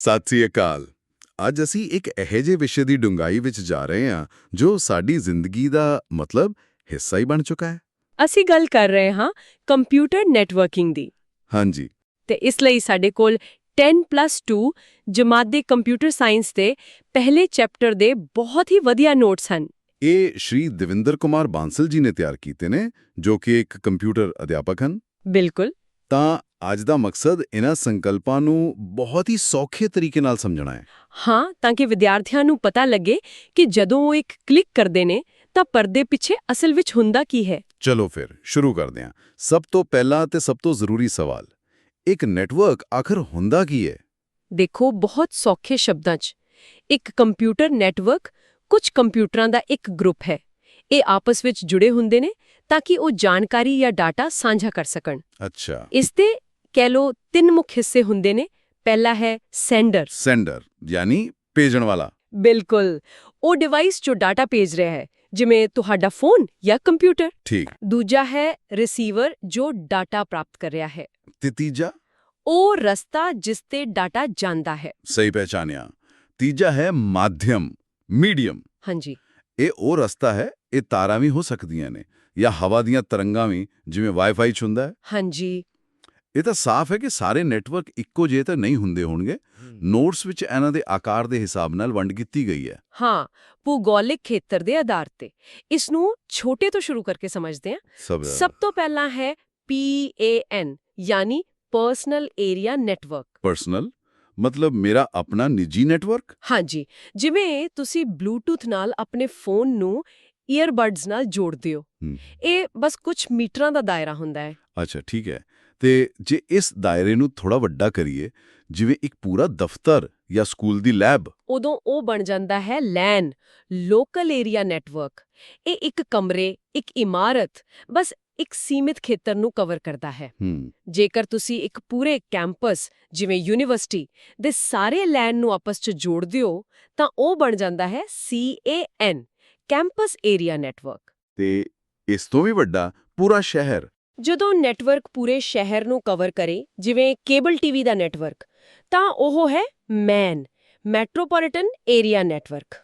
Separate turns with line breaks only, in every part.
ਸਤਿ ਸ੍ਰੀ ਅਕਾਲ। ਅੱਜ ਅਸੀਂ ਇੱਕ ਇਹੋ ਜਿਹੇ ਵਿਸ਼ੇ ਦੀ ਡੂੰਘਾਈ ਵਿੱਚ ਜਾ ਰਹੇ ਹਾਂ ਜੋ ਸਾਡੀ ਜ਼ਿੰਦਗੀ ਦਾ ਮਤਲਬ ਹਿੱਸਾ ਹੀ ਬਣ ਚੁੱਕਾ ਹੈ।
ਅਸੀਂ ਗੱਲ ਕਰ ਰਹੇ ਹਾਂ ਕੰਪਿਊਟਰ ਨੈਟਵਰਕਿੰਗ ਦੀ।
ਹਾਂਜੀ।
ਤੇ ਇਸ ਲਈ ਸਾਡੇ ਕੋਲ 10+2 ਜਮਾਤ ਦੇ ਕੰਪਿਊਟਰ ਸਾਇੰਸ ਦੇ ਪਹਿਲੇ ਚੈਪਟਰ ਦੇ ਬਹੁਤ ਹੀ ਵਧੀਆ ਨੋਟਸ ਹਨ।
ਇਹ ਸ਼੍ਰੀ ਦਵਿੰਦਰ ਕੁਮਾਰ ਬਾਂਸਲ ਜੀ ਨੇ ਤਿਆਰ ਕੀਤੇ ਨੇ ਜੋ ਕਿ ਇੱਕ ਕੰਪਿਊਟਰ ਅਧਿਆਪਕ ਹਨ।
ਬਿਲਕੁਲ।
ਤਾਂ ਅੱਜ ਦਾ ਮਕਸਦ ਇਹਨਾਂ ਸੰਕਲਪਾਂ ਨੂੰ ਬਹੁਤ ਹੀ ਸੌਖੇ ਤਰੀਕੇ ਨਾਲ ਸਮਝਣਾ ਹੈ।
ਹਾਂ ਤਾਂ ਕਿ ਵਿਦਿਆਰਥੀਆਂ ਨੂੰ ਪਤਾ ਲੱਗੇ ਕਿ ਜਦੋਂ ਉਹ ਇੱਕ ਕਲਿੱਕ ਕਰਦੇ ਨੇ ਤਾਂ ਪਰਦੇ ਪਿੱਛੇ ਅਸਲ ਵਿੱਚ ਹੁੰਦਾ ਕੀ ਹੈ।
ਚਲੋ ਫਿਰ ਸ਼ੁਰੂ ਕਰਦੇ ਹਾਂ। ਸਭ ਤੋਂ ਪਹਿਲਾ ਤੇ ਸਭ ਤੋਂ ਜ਼ਰੂਰੀ ਸਵਾਲ ਇੱਕ ਨੈਟਵਰਕ ਆਖਰ ਹੁੰਦਾ ਕੀ ਹੈ?
ਦੇਖੋ ਬਹੁਤ ਸੌਖੇ ਸ਼ਬਦਾਂ 'ਚ। ਇੱਕ ਕੰਪਿਊਟਰ ਨੈਟਵਰਕ ਕੁਝ ਕੰਪਿਊਟਰਾਂ ਦਾ ਇੱਕ ਗਰੁੱਪ ਹੈ। ਇਹ ਆਪਸ ਵਿੱਚ ਜੁੜੇ ਹੁੰਦੇ ਨੇ ਤਾਂ ਕਿ ਉਹ ਜਾਣਕਾਰੀ ਜਾਂ ਡਾਟਾ ਸਾਂਝਾ ਕਰ ਸਕਣ।
ਅੱਛਾ।
ਇਸ ਦੇ ਕਹਿ ਲੋ ਤਿੰਨ ਮੁੱਖ ਹਿੱਸੇ ਹੁੰਦੇ ਨੇ। ਪਹਿਲਾ ਹੈ ਸੈਂਡਰ।
ਸੈਂਡਰ ਯਾਨੀ ਭੇਜਣ ਵਾਲਾ।
ਬਿਲਕੁਲ। ਉਹ ਡਿਵਾਈਸ ਜੋ ਡਾਟਾ ਭੇਜ ਰਿਹਾ ਹੈ ਜਿਵੇਂ ਤੁਹਾਡਾ ਫੋਨ ਜਾਂ ਕੰਪਿਊਟਰ
ਠੀਕ।
ਦੂਜਾ ਹੈ ਰਿਸੀਵਰ ਜੋ ਡਾਟਾ ਪ੍ਰਾਪਤ ਕਰ ਰਿਹਾ ਹੈ।
ਤੇ ਤੀਜਾ?
ਉਹ ਰਸਤਾ ਜਿਸ ਤੇ ਡਾਟਾ ਜਾਂਦਾ ਹੈ।
ਸਹੀ ਪਹਿਚਾਨਿਆ ਤੀਜਾ ਹੈ ਮਾਧਿਅਮ ਮੀਡੀਅਮ
ਹਾਂਜੀ।
ਇਹ ਉਹ ਰਸਤਾ ਹੈ ਇਹ ਤਾਰਾਂ ਵੀ ਹੋ ਸਕਦੀਆਂ ਨੇ ਜਾਂ ਹਵਾ ਦੀਆਂ ਤਰੰਗਾਂ ਵੀ ਜਿਵੇਂ ਵਾਈਫਾਈ ਚ ਹੁੰਦਾ ਹੈ।
ਹਾਂਜੀ।
ਇਹ ਤਾਂ ਸਾਫ਼ ਹੈ ਕਿ ਸਾਰੇ ਨੈਟਵਰਕ ਇੱਕੋ ਜਿਹੇ ਤਾਂ ਨਹੀਂ ਹੁੰਦੇ ਹੋਣਗੇ। ਨੋਟਸ ਵਿੱਚ ਇਹਨਾਂ ਦੇ ਆਕਾਰ ਦੇ ਹਿਸਾਬ ਨਾਲ ਵੰਡ ਕੀਤੀ ਗਈ ਹੈ।
ਹਾਂ ਭੂਗੋਲਿਕ ਖੇਤਰ ਦੇ ਆਧਾਰ ਤੇ। ਇਸ ਨੂੰ ਛੋਟੇ ਤੋਂ ਸ਼ੁਰੂ ਕਰਕੇ ਸਮਝਦੇ ਹਾਂ।
ਸਭ
ਤੋਂ ਪਹਿਲਾਂ ਹੈ PAN ਯਾਨੀ ਪਰਸਨਲ ਏਰੀਆ ਨੈਟਵਰਕ।
ਪਰਸਨਲ ਮਤਲਬ ਮੇਰਾ ਆਪਣਾ ਨਿੱਜੀ ਨੈਟਵਰਕ?
ਹਾਂਜੀ ਜਿਵੇਂ ਤੁਸੀਂ ਬਲੂਟੁੱਥ ਨਾਲ ਆਪਣੇ ਫੋਨ ਨੂੰ ਈਅਰਬਡਸ ਨਾਲ ਜੋੜਦੇ ਹੂੰ। ਇਹ ਬਸ ਕੁਝ ਮੀਟਰਾਂ ਦਾ ਦਾਇਰਾ ਹੁੰਦਾ ਹੈ।
ਅੱਛਾ ਠੀਕ ਹੈ। ਤੇ ਜੇ ਇਸ ਦਾਇਰੇ ਨੂੰ ਥੋੜਾ ਵੱਡਾ ਕਰੀਏ ਜਿਵੇਂ ਇੱਕ ਪੂਰਾ ਦਫ਼ਤਰ ਜਾਂ ਸਕੂਲ ਦੀ ਲੈਬ।
ਉਦੋਂ ਉਹ ਬਣ ਜਾਂਦਾ ਹੈ LAN ਲੋਕਲ ਏਰੀਆ ਨੈਟਵਰਕ। ਇਹ ਇੱਕ ਕਮਰੇ ਇੱਕ ਇਮਾਰਤ ਬਸ ਇੱਕ ਸੀਮਿਤ ਖੇਤਰ ਨੂੰ ਕਵਰ ਕਰਦਾ ਹੈ। ਜੇਕਰ ਤੁਸੀਂ ਇੱਕ ਪੂਰੇ ਕੈਂਪਸ ਜਿਵੇਂ ਯੂਨੀਵਰਸਿਟੀ ਦੇ ਸਾਰੇ ਲੈਨ ਨੂੰ ਆਪਸ 'ਚ ਜੋੜਦੇ ਹੋ ਤਾਂ ਉਹ ਬਣ ਜਾਂਦਾ ਹੈ CAN ਕੈਂਪਸ ਏਰੀਆ ਨੈਟਵਰਕ।
ਤੇ ਇਸ ਤੋਂ ਵੀ ਵੱਡਾ ਪੂਰਾ ਸ਼ਹਿਰ।
ਜਦੋਂ ਨੈਟਵਰਕ ਪੂਰੇ ਸ਼ਹਿਰ ਨੂੰ ਕਵਰ ਕਰੇ ਜਿਵੇਂ ਕੇਬਲ ਟੀਵੀ ਦਾ ਨੈਟਵਰਕ ਤਾਂ ਉਹ ਹੈ ਮੈਨ ਮੈਟਰੋਪੋਲੀਟਨ ਏਰੀਆ ਨੈਟਵਰਕ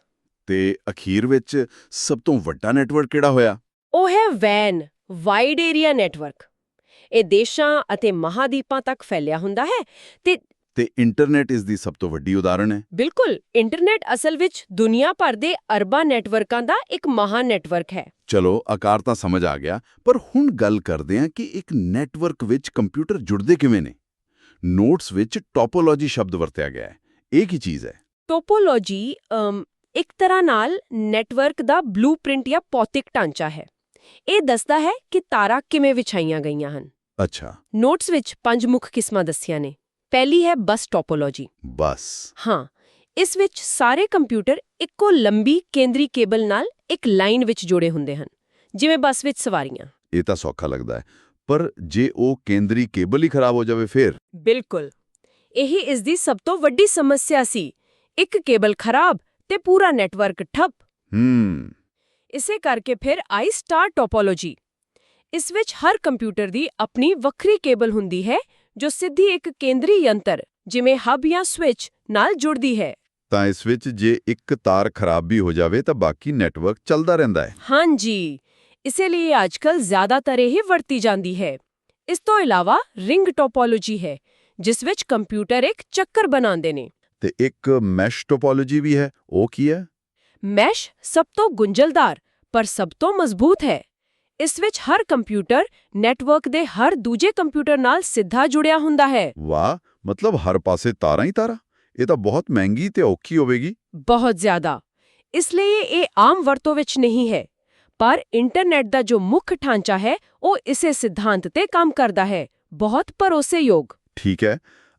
ਤੇ ਅਖੀਰ ਵਿੱਚ ਸਭ ਤੋਂ ਵੱਡਾ ਨੈਟਵਰਕ ਕਿਹੜਾ ਹੋਇਆ?
ਉਹ ਹੈ ਵੈਨ ਵਾਈਡ ਏਰੀਆ ਨੈਟਵਰਕ ਇਹ ਦੇਸ਼ਾਂ ਅਤੇ ਮਹਾਦੀਪਾਂ ਤੱਕ ਫੈਲਿਆ ਹੁੰਦਾ ਹੈ ਤੇ
ਤੇ ਇੰਟਰਨੈਟ ਇਸ ਦੀ ਸਭ ਤੋਂ ਵੱਡੀ ਉਦਾਹਰਣ ਹੈ।
ਬਿਲਕੁਲ ਇੰਟਰਨੈਟ ਅਸਲ ਵਿੱਚ ਦੁਨੀਆ ਭਰ ਦੇ ਅਰਬਾਂ ਨੈਟਵਰਕਾਂ ਦਾ ਇੱਕ ਮਹਾ ਨੈਟਵਰਕ ਹੈ।
ਚਲੋ ਆਕਾਰ ਤਾਂ ਸਮਝ ਆ ਗਿਆ ਪਰ ਹੁਣ ਗੱਲ ਕਰਦੇ ਹਾਂ ਕਿ ਇੱਕ ਨੈਟਵਰਕ ਵਿੱਚ ਕੰਪਿਊਟਰ ਜੁੜਦੇ ਕਿਵੇਂ ਨੇ। ਨੋਟਸ ਵਿੱਚ ਟੋਪੋਲੋਜੀ ਸ਼ਬਦ ਵਰਤਿਆ ਗਿਆ ਹੈ। ਇਹ ਕੀ ਚੀਜ਼ ਹੈ?
ਟੋਪੋਲੋਜੀ ਇੱਕ ਤਰ੍ਹਾਂ ਨਾਲ ਨੈਟਵਰਕ ਦਾ ਬਲੂਪ੍ਰਿੰਟ ਜਾਂ ਭੌਤਿਕ ਢਾਂਚਾ ਹੈ। ਇਹ ਦੱਸਦਾ ਹੈ ਕਿ ਤਾਰਾਂ ਕਿਵੇਂ ਵਿਛਾਈਆਂ ਗਈਆਂ ਹਨ।
ਅੱਛਾ।
ਨੋਟਸ ਵਿੱਚ ਪੰਜ ਮੁੱਖ ਕਿਸਮਾਂ ਦੱਸੀਆਂ ਨੇ। ਪਹਿਲੀ ਹੈ ਬਸ ਟੋਪੋਲੋਜੀ।
ਬਸ।
ਹਾਂ ਇਸ ਵਿੱਚ ਸਾਰੇ ਕੰਪਿਊਟਰ ਇੱਕੋ ਲੰਬੀ ਕੇਂਦਰੀ ਕੇਬਲ ਨਾਲ ਇੱਕ ਲਾਈਨ ਵਿੱਚ ਜੁੜੇ ਹੁੰਦੇ ਹਨ ਜਿਵੇਂ ਬੱਸ ਵਿੱਚ ਸਵਾਰੀਆਂ।
ਇਹ ਤਾਂ ਸੌਖਾ ਲੱਗਦਾ ਹੈ ਪਰ ਜੇ ਉਹ ਕੇਂਦਰੀ ਕੇਬਲ ਹੀ ਖਰਾਬ ਹੋ ਜਾਵੇ ਫਿਰ?
ਬਿਲਕੁਲ। ਇਹ ਇਸ ਦੀ ਸਭ ਤੋਂ ਵੱਡੀ ਸਮੱਸਿਆ ਸੀ। ਇੱਕ ਕੇਬਲ ਖਰਾਬ ਤੇ ਪੂਰਾ ਨੈਟਵਰਕ ਠੱਪ।
ਹੂੰ।
ਇਸੇ ਕਰਕੇ ਫਿਰ ਆਈ ਸਟਾਰ ਟੋਪੋਲੋਜੀ। ਇਸ ਵਿੱਚ ਹਰ ਕੰਪਿਊਟਰ ਦੀ ਆਪਣੀ ਵੱਖਰੀ ਕੇਬਲ ਹੁੰਦੀ ਹੈ ਜੋ ਸਿੱਧੀ ਇੱਕ ਕੇਂਦਰੀ ਯੰਤਰ ਜਿਵੇਂ ਹਬ ਜਾਂ ਸਵਿਚ ਨਾਲ ਜੁੜਦੀ ਹੈ।
ਤਾਂ ਇਸ ਵਿੱਚ ਜੇ ਇੱਕ ਤਾਰ ਖਰਾਬ ਵੀ ਹੋ ਜਾਵੇ ਤਾਂ ਬਾਕੀ ਨੈਟਵਰਕ ਚੱਲਦਾ ਰਹਿੰਦਾ ਹੈ।
ਹਾਂਜੀ। ਇਸੇ ਲਈ ਅੱਜਕੱਲ ਜ਼ਿਆਦਾਤਰ ਇਹ ਵਰਤੀ ਜਾਂਦੀ ਹੈ। ਇਸ ਤੋਂ ਇਲਾਵਾ ਰਿੰਗ ਟੋਪੋਲੋਜੀ ਹੈ ਜਿਸ ਵਿੱਚ ਕੰਪਿਊਟਰ ਇੱਕ ਚੱਕਰ ਬਣਾਉਂਦੇ ਨੇ।
ਤੇ ਇੱਕ ਮੈਸ਼ ਟੋਪੋਲੋਜੀ ਵੀ ਹੈ ਉਹ ਕੀ ਹੈ?
ਮੈਸ਼ ਸਭ ਤੋਂ ਗੁੰਝਲਦਾਰ ਪਰ ਸਭ ਤੋਂ ਮਜ਼ਬੂਤ ਹੈ। ਇਸ ਵਿੱਚ ਹਰ ਕੰਪਿਊਟਰ ਨੈਟਵਰਕ ਦੇ ਹਰ ਦੂਜੇ ਕੰਪਿਊਟਰ ਨਾਲ ਸਿੱਧਾ ਜੁੜਿਆ ਹੁੰਦਾ ਹੈ।
ਵਾਹ ਮਤਲਬ ਹਰ ਪਾਸੇ ਤਾਰਾਂ ਹੀ ਤਾਰਾਂ? ਇਹ ਤਾਂ ਬਹੁਤ ਮਹਿੰਗੀ ਤੇ ਔਖੀ ਹੋਵੇਗੀ।
ਬਹੁਤ ਜ਼ਿਆਦਾ। ਇਸ ਲਈ ਇਹ ਆਮ ਵਰਤੋਂ ਵਿੱਚ ਨਹੀਂ ਹੈ। ਪਰ ਇੰਟਰਨੈਟ ਦਾ ਜੋ ਮੁੱਖ ਢਾਂਚਾ ਹੈ ਉਹ ਇਸੇ ਸਿਧਾਂਤ ਤੇ ਕੰਮ ਕਰਦਾ ਹੈ। ਬਹੁਤ ਭਰੋਸੇਯੋਗ।
ਠੀਕ ਹੈ।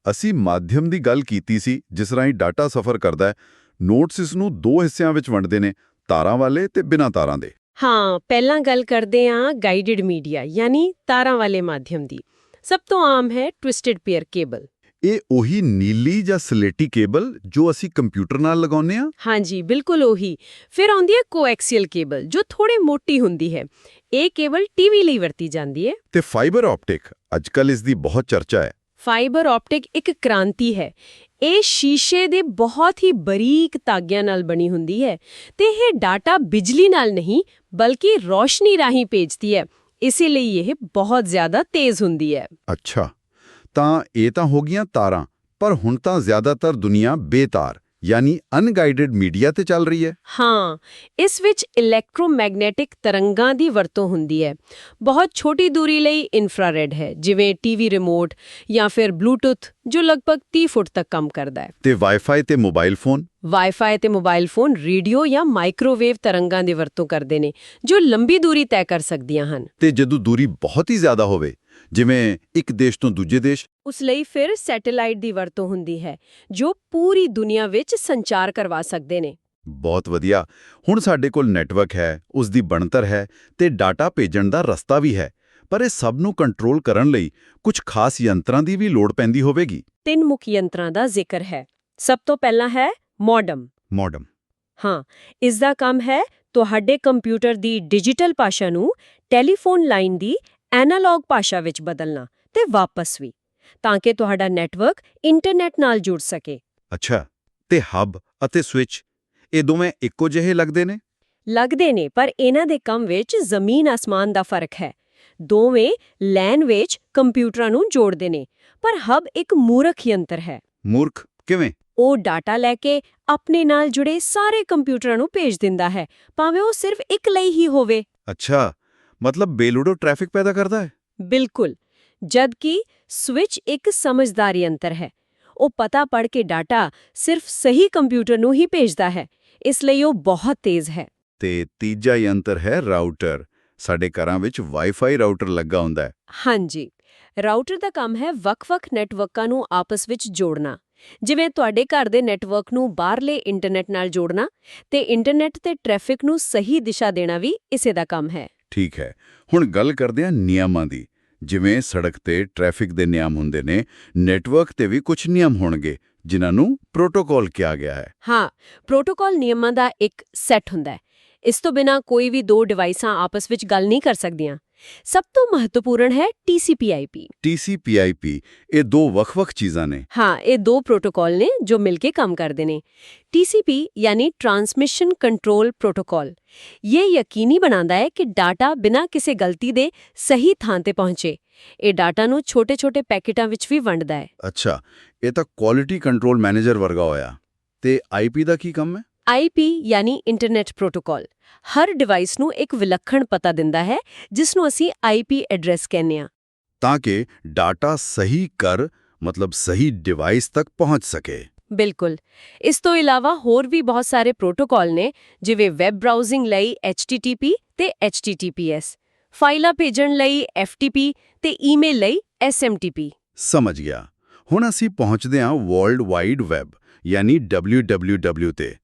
ਅਸੀਂ ਮਾਧਿਅਮ ਦੀ ਗੱਲ ਕੀਤੀ ਸੀ ਜਿਸ ਰਾਹੀਂ ਡਾਟਾ ਸਫ਼ਰ ਕਰਦਾ ਹੈ। ਨੋਟਸ ਇਸ ਨੂੰ ਦੋ ਹਿੱਸਿਆਂ ਵਿੱਚ ਵੰਡਦੇ ਨੇ ਤਾਰਾਂ ਵਾਲੇ ਤੇ ਬਿਨਾਂ ਤਾਰਾਂ ਦੇ।
ਹਾਂ ਪਹਿਲਾਂ ਗੱਲ ਕਰਦੇ ਹਾਂ ਗਾਈਡਡ ਮੀਡੀਆ ਯਾਨੀ ਤਾਰਾਂ ਵਾਲੇ ਮਾਧਿਅਮ ਦੀ। ਸਭ ਤੋਂ ਆਮ ਹੈ ਟਵਿਸਟਡ ਪੇਅਰ ਕੇਬਲ
ਇਹ ਉਹੀ ਨੀਲੀ ਜਾਂ ਸਲੇਟੀ ਕੇਬਲ ਜੋ ਅਸੀਂ ਕੰਪਿਊਟਰ ਨਾਲ ਲਗਾਉਂਦੇ ਹਾਂ
ਹਾਂਜੀ ਬਿਲਕੁਲ ਉਹੀ। ਫਿਰ ਆਉਂਦੀ ਹੈ ਕੋਐਕਸੀਅਲ ਕੇਬਲ ਜੋ ਥੋੜੀ ਮੋਟੀ ਹੁੰਦੀ ਹੈ। ਇਹ ਕੇਬਲ ਟੀਵੀ ਲਈ ਵਰਤੀ ਜਾਂਦੀ ਹੈ।
ਤੇ ਫਾਈਬਰ ਆਪਟਿਕ ਅੱਜਕੱਲ ਇਸ ਦੀ ਬਹੁਤ ਚਰਚਾ ਹੈ।
ਫਾਈਬਰ ਆਪਟਿਕ ਇੱਕ ਕ੍ਰਾਂਤੀ ਹੈ। ਇਹ ਸ਼ੀਸ਼ੇ ਦੇ ਬਹੁਤ ਹੀ ਬਰੀਕ ਤਾਗਿਆਂ ਨਾਲ ਬਣੀ ਹੁੰਦੀ ਹੈ ਤੇ ਇਹ ਡਾਟਾ ਬਿਜਲੀ ਨਾਲ ਨਹੀਂ, ਬਲਕਿ ਰੋਸ਼ਨੀ ਰਾਹੀਂ ਭੇਜਦੀ ਹੈ। ਇਸੇ ਲਈ ਇਹ ਬਹੁਤ ਜ਼ਿਆਦਾ ਤੇਜ਼ ਹੁੰਦੀ ਹੈ।
ਅੱਛਾ। ਤਾਂ ਇਹ ਤਾਂ ਹੋ ਗਈਆਂ ਤਾਰਾਂ, ਪਰ ਹੁਣ ਤਾਂ ਜ਼ਿਆਦਾਤਰ ਦੁਨੀਆ ਬੇਤਾਰ। ਯਾਨੀ ਅਨਗਾਈਡਡ ਮੀਡੀਆ ਤੇ ਚੱਲ ਰਹੀ ਹੈ।
ਹਾਂ ਇਸ ਵਿੱਚ ਇਲੈਕਟ੍ਰੋਮੈਗਨੈਟਿਕ ਤਰੰਗਾਂ ਦੀ ਵਰਤੋਂ ਹੁੰਦੀ ਹੈ। ਬਹੁਤ ਛੋਟੀ ਦੂਰੀ ਲਈ ਇਨਫਰਾਰੈਡ ਹੈ ਜਿਵੇਂ ਟੀਵੀ ਰਿਮੋਟ ਜਾਂ ਫਿਰ ਬਲੂਟੁੱਥ ਜੋ ਲਗਭਗ 30 ਫੁੱਟ ਤੱਕ ਕੰਮ ਕਰਦਾ ਹੈ।
ਤੇ ਵਾਈਫਾਈ ਤੇ ਮੋਬਾਈਲ ਫੋਨ?
ਵਾਈਫਾਈ ਤੇ ਮੋਬਾਈਲ ਫੋਨ ਰੇਡੀਓ ਜਾਂ ਮਾਈਕ੍ਰੋਵੇਵ ਤਰੰਗਾਂ ਦੀ ਵਰਤੋਂ ਕਰਦੇ ਨੇ ਜੋ ਲੰਬੀ ਦੂਰੀ ਤੈਅ ਕਰ ਸਕਦੀਆਂ ਹਨ।
ਤੇ ਜਦੋਂ ਦੂਰੀ ਬਹੁਤ ਹੀ ਜ਼ਿਆਦਾ ਹੋਵੇ ਜਿਵੇਂ ਇੱਕ ਦੇਸ਼ ਤੋਂ ਦੂਜੇ ਦੇਸ਼।
ਉਸ ਲਈ ਫਿਰ ਸੈਟੇਲਾਈਟ ਦੀ ਵਰਤੋਂ ਹੁੰਦੀ ਹੈ ਜੋ ਪੂਰੀ ਦੁਨੀਆ ਵਿੱਚ ਸੰਚਾਰ ਕਰਵਾ ਸਕਦੇ ਨੇ।
ਬਹੁਤ ਵਧੀਆ। ਹੁਣ ਸਾਡੇ ਕੋਲ ਨੈਟਵਰਕ ਹੈ ਉਸ ਦੀ ਬਣਤਰ ਹੈ ਤੇ ਡਾਟਾ ਭੇਜਣ ਦਾ ਰਸਤਾ ਵੀ ਹੈ ਪਰ ਇਹ ਸਭ ਨੂੰ ਕੰਟਰੋਲ ਕਰਨ ਲਈ ਕੁਝ ਖਾਸ ਯੰਤਰਾਂ ਦੀ ਵੀ ਲੋੜ ਪੈਂਦੀ ਹੋਵੇਗੀ।
ਤਿੰਨ ਮੁੱਖ ਯੰਤਰਾਂ ਦਾ ਜ਼ਿਕਰ ਹੈ। ਸਭ ਤੋਂ ਪਹਿਲਾਂ ਹੈ ਮੋਡਮ।
ਮੋਡਮ।
ਹਾਂ ਇਸ ਦਾ ਕੰਮ ਹੈ ਤੁਹਾਡੇ ਕੰਪਿਊਟਰ ਦੀ ਡਿਜੀਟਲ ਭਾਸ਼ਾ ਨੂੰ ਟੈਲੀਫੋਨ ਲਾਈਨ ਦੀ ਐਨਾਲੌਗ ਭਾਸ਼ਾ ਵਿੱਚ ਬਦਲਣਾ ਤੇ ਵਾਪਸ ਵੀ ਤਾਂ ਕਿ ਤੁਹਾਡਾ ਨੈਟਵਰਕ ਇੰਟਰਨੈਟ ਨਾਲ ਜੁੜ ਸਕੇ।
ਅੱਛਾ ਤੇ ਹੱਬ ਅਤੇ ਸਵਿਚ ਇਹ ਦੋਵੇਂ ਇੱਕੋ ਜਿਹੇ ਲੱਗਦੇ ਨੇ?
ਲੱਗਦੇ ਨੇ ਪਰ ਇਹਨਾਂ ਦੇ ਕੰਮ ਵਿੱਚ ਜ਼ਮੀਨ ਅਸਮਾਨ ਦਾ ਫ਼ਰਕ ਹੈ। ਦੋਵੇਂ ਲੈਨ ਵਿੱਚ ਕੰਪਿਊਟਰਾਂ ਨੂੰ ਜੋੜਦੇ ਨੇ ਪਰ ਹੱਬ ਇੱਕ ਮੂਰਖ ਯੰਤਰ ਹੈ।
ਮੂਰਖ ਕਿਵੇਂ?
ਉਹ ਡਾਟਾ ਲੈ ਕੇ ਆਪਣੇ ਨਾਲ ਜੁੜੇ ਸਾਰੇ ਕੰਪਿਊਟਰਾਂ ਨੂੰ ਭੇਜ ਦਿੰਦਾ ਹੈ ਭਾਵੇਂ ਉਹ ਸਿਰਫ ਇੱਕ ਲਈ ਹੀ ਹੋਵੇ।
ਅੱਛਾ ਮਤਲਬ ਬੇਲੂਡੋ ਟ੍ਰੈਫਿਕ ਪੈਦਾ ਕਰਦਾ ਹੈ?
ਬਿਲਕੁਲ। ਜਦਕਿ ਸਵਿਚ ਇੱਕ ਸਮਝਦਾਰ ਯੰਤਰ ਹੈ। ਉਹ ਪਤਾ ਪੜ ਕੇ ਡਾਟਾ ਸਿਰਫ ਸਹੀ ਕੰਪਿਊਟਰ ਨੂੰ ਹੀ ਭੇਜਦਾ ਹੈ। ਇਸ ਲਈ ਉਹ ਬਹੁਤ ਤੇਜ਼ ਹੈ।
ਤੇ ਤੀਜਾ ਯੰਤਰ ਹੈ ਰਾਊਟਰ। ਸਾਡੇ ਘਰਾਂ ਵਿੱਚ ਵਾਈਫਾਈ ਰਾਊਟਰ ਲੱਗਾ ਹੁੰਦਾ ਹੈ।
ਹਾਂਜੀ। ਰਾਊਟਰ ਦਾ ਕੰਮ ਹੈ ਵੱਖ-ਵੱਖ ਨੈਟਵਰਕਾਂ ਨੂੰ ਆਪਸ ਵਿੱਚ ਜੋੜਨਾ। ਜਿਵੇਂ ਤੁਹਾਡੇ ਘਰ ਦੇ ਨੈਟਵਰਕ ਨੂੰ ਬਾਹਰਲੇ ਇੰਟਰਨੈਟ ਨਾਲ ਜੋੜਨਾ ਤੇ ਇੰਟਰਨੈਟ ਤੇ ਟ੍ਰੈਫਿਕ ਨੂੰ ਸਹੀ ਦਿਸ਼ਾ ਦੇਣਾ ਵੀ ਇਸੇ ਦਾ ਕੰਮ ਹੈ।
ਠੀਕ ਹੈ। ਹੁਣ ਗੱਲ ਕਰਦੇ ਹਾਂ ਨਿਯਮਾਂ ਦੀ। ਜਿਵੇਂ ਸੜਕ ਤੇ ਟ੍ਰੈਫਿਕ ਦੇ ਨਿਯਮ ਹੁੰਦੇ ਨੇ, ਨੈਟਵਰਕ ਤੇ ਵੀ ਕੁਝ ਨਿਯਮ ਹੋਣਗੇ, ਜਿਨ੍ਹਾਂ ਨੂੰ ਪ੍ਰੋਟੋਕਾਲ ਕਿਹਾ ਗਿਆ ਹੈ।
ਹਾਂ, ਪ੍ਰੋਟੋਕਾਲ ਨਿਯਮਾਂ ਦਾ ਇੱਕ ਸੈੱਟ ਹੁੰਦਾ ਹੈ। ਇਸ ਤੋਂ ਬਿਨਾ ਕੋਈ ਵੀ ਦੋ ਡਿਵਾਈਸਾਂ ਆਪਸ ਵਿੱਚ ਗੱਲ ਨਹੀਂ ਕਰ ਸਕਦੀਆਂ। ਸਭ ਤੋਂ ਮਹੱਤਵਪੂਰਨ ਹੈ TCP/IP
TCP/IP ਇਹ ਦੋ ਵੱਖ-ਵੱਖ ਚੀਜ਼ਾਂ ਨੇ।
ਹਾਂ ਇਹ ਦੋ ਪ੍ਰੋਟੋਕਾਲ ਨੇ ਜੋ ਮਿਲ ਕੇ ਕੰਮ ਕਰਦੇ ਨੇ। TCP ਯਾਨੀ ਟਰਾਂਸਮਿਸ਼ਨ ਕੰਟਰੋਲ ਪ੍ਰੋਟੋਕਾਲ ਇਹ ਯਕੀਨੀ ਬਣਾਉਂਦਾ ਹੈ ਕਿ ਡਾਟਾ ਬਿਨਾਂ ਕਿਸੇ ਗਲਤੀ ਦੇ ਸਹੀ ਥਾਂ ਤੇ ਪਹੁੰਚੇ। ਇਹ ਡਾਟਾ ਨੂੰ ਛੋਟੇ-ਛੋਟੇ ਪੈਕੇਟਾਂ ਵਿੱਚ ਵੀ ਵੰਡਦਾ ਹੈ।
ਅੱਛਾ ਇਹ ਤਾਂ ਕੁਆਲਿਟੀ ਕੰਟਰੋਲ ਮੈਨੇਜਰ ਵਰਗਾ ਹੋਇਆ। ਤੇ IP ਦਾ ਕੀ ਕੰਮ ਹੈ?
IP ਯਾਨੀ ਇੰਟਰਨੈਟ ਪ੍ਰੋਟੋਕਾਲ। ਹਰ ਡਿਵਾਈਸ ਨੂੰ ਇੱਕ ਵਿਲੱਖਣ ਪਤਾ ਦਿੰਦਾ ਹੈ ਜਿਸ ਨੂੰ ਅਸੀਂ IP ਐਡਰੈਸ ਕਹਿੰਦੇ ਹਾਂ।
ਤਾਂ ਕਿ ਡਾਟਾ ਸਹੀ ਕਰ ਮਤਲਬ ਸਹੀ ਡਿਵਾਈਸ ਤੱਕ ਪਹੁੰਚ ਸਕੇ।
ਬਿਲਕੁਲ। ਇਸ ਤੋਂ ਇਲਾਵਾ ਹੋਰ ਵੀ ਬਹੁਤ ਸਾਰੇ ਪ੍ਰੋਟੋਕਾਲ ਨੇ ਜਿਵੇਂ ਵੈਬ ਬਰਾਊਜ਼ਿੰਗ ਲਈ HTTP ਤੇ HTTPS ਫਾਈਲਾਂ ਭੇਜਣ ਲਈ FTP ਤੇ ਈਮੇਲ ਲਈ SMTP
ਸਮਝ ਗਿਆ। ਹੁਣ ਅਸੀਂ ਪਹੁੰਚਦੇ ਹਾਂ ਵਰਲਡ ਵਾਈਡ ਵੈਬ ਯਾਨੀ WWW ਤੇ।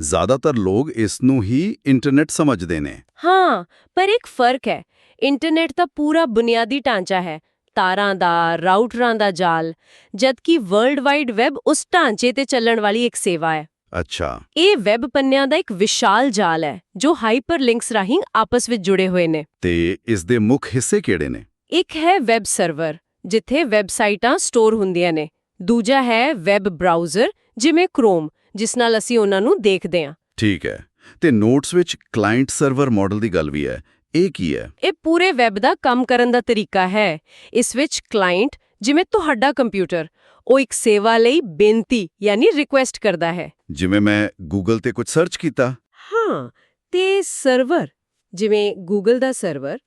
ਜ਼ਿਆਦਾਤਰ ਲੋਕ ਇਸ ਨੂੰ ਹੀ ਇੰਟਰਨੈਟ ਸਮਝਦੇ ਨੇ।
ਹਾਂ ਪਰ ਇੱਕ ਫ਼ਰਕ ਹੈ ਇੰਟਰਨੈਟ ਦਾ ਪੂਰਾ ਬੁਨਿਆਦੀ ਢਾਂਚਾ ਹੈ ਤਾਰਾਂ ਦਾ ਰਾਊਟਰਾਂ ਦਾ ਜਾਲ ਜਦਕਿ ਵਰਲਡ ਵਾਈਡ ਵੈਬ ਉਸ ਢਾਂਚੇ ਤੇ ਚੱਲਣ ਵਾਲੀ ਇੱਕ ਸੇਵਾ ਹੈ।
ਅੱਛਾ।
ਇਹ ਵੈਬ ਪੰਨਿਆਂ ਦਾ ਇੱਕ ਵਿਸ਼ਾਲ ਜਾਲ ਹੈ ਜੋ ਹਾਈਪਰਲਿੰਕਸ ਰਾਹੀਂ ਆਪਸ ਵਿੱਚ ਜੁੜੇ ਹੋਏ ਨੇ।
ਤੇ ਇਸ ਦੇ ਮੁੱਖ ਹਿੱਸੇ ਕਿਹੜੇ ਨੇ?
ਇੱਕ ਹੈ ਵੈਬ ਸਰਵਰ ਜਿੱਥੇ ਵੈਬਸਾਈਟਾਂ ਸਟੋਰ ਹੁੰਦੀਆਂ ਨੇ। ਦੂਜਾ ਹੈ ਵੈਬ ਬਰਾਊਜ਼ਰ ਜਿਵੇਂ ਕ੍ਰੋਮ ਜਿਸ ਨਾਲ ਅਸੀਂ ਉਹਨਾਂ ਨੂੰ ਦੇਖਦੇ ਹਾਂ।
ਠੀਕ ਹੈ। ਤੇ ਨੋਟਸ ਵਿੱਚ ਕਲਾਇੰਟ ਸਰਵਰ ਮਾਡਲ ਦੀ ਗੱਲ ਵੀ ਹੈ। ਇਹ ਕੀ ਹੈ?
ਇਹ ਪੂਰੇ ਵੈਬ ਦਾ ਕੰਮ ਕਰਨ ਦਾ ਤਰੀਕਾ ਹੈ। ਇਸ ਵਿੱਚ ਕਲਾਇੰਟ ਜਿਵੇਂ ਤੁਹਾਡਾ ਕੰਪਿਊਟਰ ਉਹ ਇੱਕ ਸੇਵਾ ਲਈ ਬੇਨਤੀ ਯਾਨੀ ਰਿਕੁਐਸਟ ਕਰਦਾ ਹੈ।
ਜਿਵੇਂ ਮੈਂ ਗੂਗਲ ਤੇ ਕੁਝ ਸਰਚ ਕੀਤਾ।
ਹਾਂ ਤੇ ਸਰਵਰ ਜਿਵੇਂ ਗੂਗਲ ਦਾ ਸਰਵਰ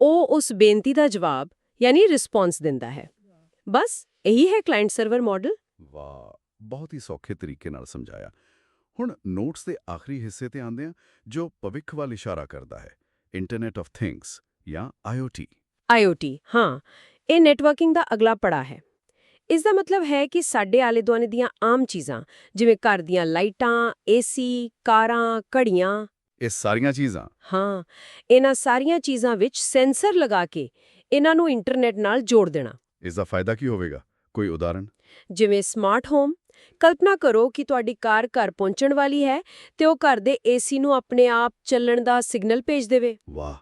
ਉਹ ਉਸ ਬੇਨਤੀ ਦਾ ਜਵਾਬ ਯਾਨੀ ਰਿਸਪੌਂਸ ਦਿੰਦਾ ਹੈ। ਬਸ ਇਹੀ ਹੈ ਕਲਾਇੰਟ ਸਰਵਰ ਮਾਡਲ
ਵਾਹ। ਬਹੁਤ ਹੀ ਸੌਖੇ ਤਰੀਕੇ ਨਾਲ ਸਮਝਾਇਆ। ਹੁਣ ਨੋਟਸ ਦੇ ਆਖਰੀ ਹਿੱਸੇ ਤੇ ਆਉਂਦੇ ਹਾਂ ਜੋ ਭਵਿੱਖ ਵੱਲ ਇਸ਼ਾਰਾ ਕਰਦਾ ਹੈ। ਇੰਟਰਨੈਟ ਆਫ ਥਿੰਗਸ ਜਾਂ IoT
IoT ਹਾਂ ਇਹ ਨੈਟਵਰਕਿੰਗ ਦਾ ਅਗਲਾ ਪੜਾ ਹੈ। ਇਸ ਦਾ ਮਤਲਬ ਹੈ ਕਿ ਸਾਡੇ ਆਲੇ-ਦੁਆਲੇ ਦੀਆਂ ਆਮ ਚੀਜ਼ਾਂ ਜਿਵੇਂ ਘਰ ਦੀਆਂ ਲਾਈਟਾਂ, ਏਸੀ, ਕਾਰਾਂ, ਘੜੀਆਂ।
ਇਹ ਸਾਰੀਆਂ ਚੀਜ਼ਾਂ।
ਹਾਂ ਇਹਨਾਂ ਸਾਰੀਆਂ ਚੀਜ਼ਾਂ ਵਿੱਚ ਸੈਂਸਰ ਲਗਾ ਕੇ ਇਹਨਾਂ ਨੂੰ ਇੰਟਰਨੈਟ ਨਾਲ ਜੋੜ ਦੇਣਾ।
ਇਸ ਦਾ ਫਾਇਦਾ ਕੀ ਹੋਵੇਗਾ? ਕੋਈ ਉਦਾਹਰਣ?
ਜਿਵੇਂ ਸਮਾਰਟ ਹੋਮ ਕਲਪਨਾ ਕਰੋ ਕਿ ਤੁਹਾਡੀ ਕਾਰ ਘਰ ਪਹੁੰਚਣ ਵਾਲੀ ਹੈ ਤੇ ਉਹ ਘਰ ਦੇ ਏਸੀ ਨੂੰ ਆਪਣੇ ਆਪ ਚੱਲਣ ਦਾ ਸਿਗਨਲ ਭੇਜ ਦੇਵੇ।
ਵਾਹ।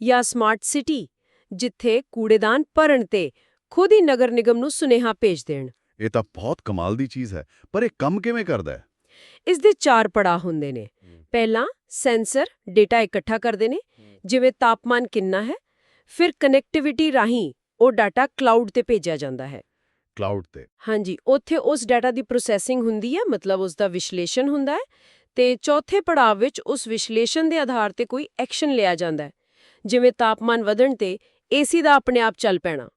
ਜਾਂ ਸਮਾਰਟ ਸਿਟੀ ਜਿੱਥੇ ਕੂੜੇਦਾਨ ਭਰਨ ਤੇ ਖੁਦ ਹੀ ਨਗਰ ਨਿਗਮ ਨੂੰ ਸੁਨੇਹਾ ਭੇਜ ਦੇਣ।
ਇਹ ਤਾਂ ਬਹੁਤ ਕਮਾਲ ਦੀ ਚੀਜ਼ ਹੈ ਪਰ ਇਹ ਕੰਮ ਕਿਵੇਂ ਕਰਦਾ ਹੈ?
ਇਸ ਦੇ ਚਾਰ ਪੜਾਅ ਹੁੰਦੇ ਨੇ। ਪਹਿਲਾਂ ਸੈਂਸਰ ਡੇਟਾ ਇਕੱਠਾ ਕਰਦੇ ਨੇ ਜਿਵੇਂ ਤਾਪਮਾਨ ਕਿੰਨਾ ਹੈ ਫਿਰ ਕਨੈਕਟੀਵਿਟੀ ਰਾਹੀਂ ਉਹ ਡਾਟਾ ਕਲਾਊਡ ਤੇ ਭੇਜਿਆ ਜਾਂਦਾ ਹੈ।
ਕਲਾਊਡ ਤੇ।
ਹਾਂਜੀ ਉੱਥੇ ਉਸ ਡਾਟਾ ਦੀ ਪ੍ਰੋਸੈਸਿੰਗ ਹੁੰਦੀ ਹੈ ਮਤਲਬ ਉਸ ਦਾ ਵਿਸ਼ਲੇਸ਼ਣ ਹੁੰਦਾ ਹੈ ਤੇ ਚੌਥੇ ਪੜਾਅ ਵਿੱਚ ਉਸ ਵਿਸ਼ਲੇਸ਼ਣ ਦੇ ਆਧਾਰ ਤੇ ਕੋਈ ਐਕਸ਼ਨ ਲਿਆ ਜਾਂਦਾ ਹੈ। ਜਿਵੇਂ ਤਾਪਮਾਨ ਵਧਣ ਤੇ ਏਸੀ ਦਾ ਆਪਣੇ ਆਪ ਚੱਲ ਪੈਣਾ।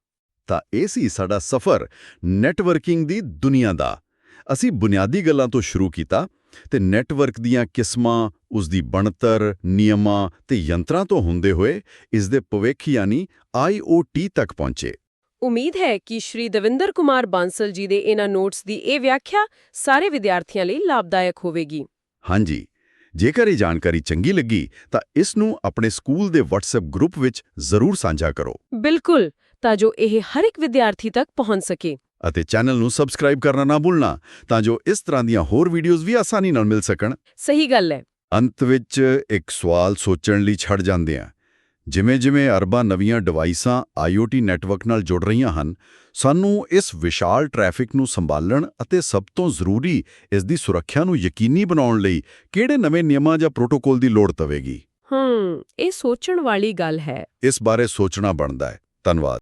ਤਾਂ ਇਹ ਸੀ ਸਾਡਾ ਸਫ਼ਰ ਨੈਟਵਰਕਿੰਗ ਦੀ ਦੁਨੀਆ ਦਾ। ਅਸੀਂ ਬੁਨਿਆਦੀ ਗੱਲਾਂ ਤੋਂ ਸ਼ੁਰੂ ਕੀਤਾ ਤੇ ਨੈਟਵਰਕ ਦੀਆਂ ਕਿਸਮਾਂ ਉਸ ਦੀ ਬਣਤਰ ਨਿਯਮਾਂ ਤੇ ਯੰਤਰਾਂ ਤੋਂ ਹੁੰਦੇ ਹੋਏ ਇਸ ਦੇ ਭਵਿੱਖ ਯਾਨੀ IoT ਤੱਕ ਪਹੁੰਚੇ।
ਉਮੀਦ ਹੈ ਕਿ ਸ਼੍ਰੀ ਦਵਿੰਦਰ ਕੁਮਾਰ ਬਾਂਸਲ ਜੀ ਦੇ ਇਹਨਾਂ ਨੋਟਸ ਦੀ ਇਹ ਵਿਆਖਿਆ ਸਾਰੇ ਵਿਦਿਆਰਥੀਆਂ ਲਈ ਲਾਭਦਾਇਕ ਹੋਵੇਗੀ।
ਹਾਂਜੀ ਜੇਕਰ ਇਹ ਜਾਣਕਾਰੀ ਚੰਗੀ ਲੱਗੀ ਤਾਂ ਇਸ ਨੂੰ ਆਪਣੇ ਸਕੂਲ ਦੇ WhatsApp ਗਰੁੱਪ ਵਿੱਚ ਜ਼ਰੂਰ ਸਾਂਝਾ ਕਰੋ।
ਬਿਲਕੁਲ ਤਾਂ ਜੋ ਇਹ ਹਰ ਇੱਕ ਵਿਦਿਆਰਥੀ ਤੱਕ ਪਹੁੰਚ ਸਕੇ।
ਅਤੇ ਚੈਨਲ ਨੂੰ ਸਬਸਕ੍ਰਾਈਬ ਕਰਨਾ ਨਾ ਭੁੱਲਣਾ ਤਾਂ ਜੋ ਇਸ ਤਰ੍ਹਾਂ ਦੀਆਂ ਹੋਰ ਵੀਡੀਓਜ਼ ਵੀ ਆਸਾਨੀ ਨਾਲ ਮਿਲ ਸਕਣ।
ਸਹੀ ਗੱਲ ਹੈ।
ਅੰਤ ਵਿੱਚ ਇੱਕ ਸਵਾਲ ਸੋਚਣ ਲਈ ਛੱਡ ਜਾਂਦੇ ਆ ਜਿਵੇਂ-ਜਿਵੇਂ ਅਰਬਾਂ ਨਵੀਆਂ ਡਿਵਾਈਸਾਂ IoT ਨੈਟਵਰਕ ਨਾਲ ਜੁੜ ਰਹੀਆਂ ਹਨ ਸਾਨੂੰ ਇਸ ਵਿਸ਼ਾਲ ਟ੍ਰੈਫਿਕ ਨੂੰ ਸੰਭਾਲਣ ਅਤੇ ਸਭ ਤੋਂ ਜ਼ਰੂਰੀ ਇਸ ਦੀ ਸੁਰੱਖਿਆ ਨੂੰ ਯਕੀਨੀ ਬਣਾਉਣ ਲਈ ਕਿਹੜੇ ਨਵੇਂ ਨਿਯਮਾਂ ਜਾਂ ਪ੍ਰੋਟੋਕੋਲ ਦੀ ਲੋੜ ਪਵੇਗੀ?
ਹੂੰ ਇਹ ਸੋਚਣ ਵਾਲੀ ਗੱਲ ਹੈ।
ਇਸ ਬਾਰੇ ਸੋਚਣਾ ਬਣਦਾ ਹੈ। ਧੰਨਵਾਦ।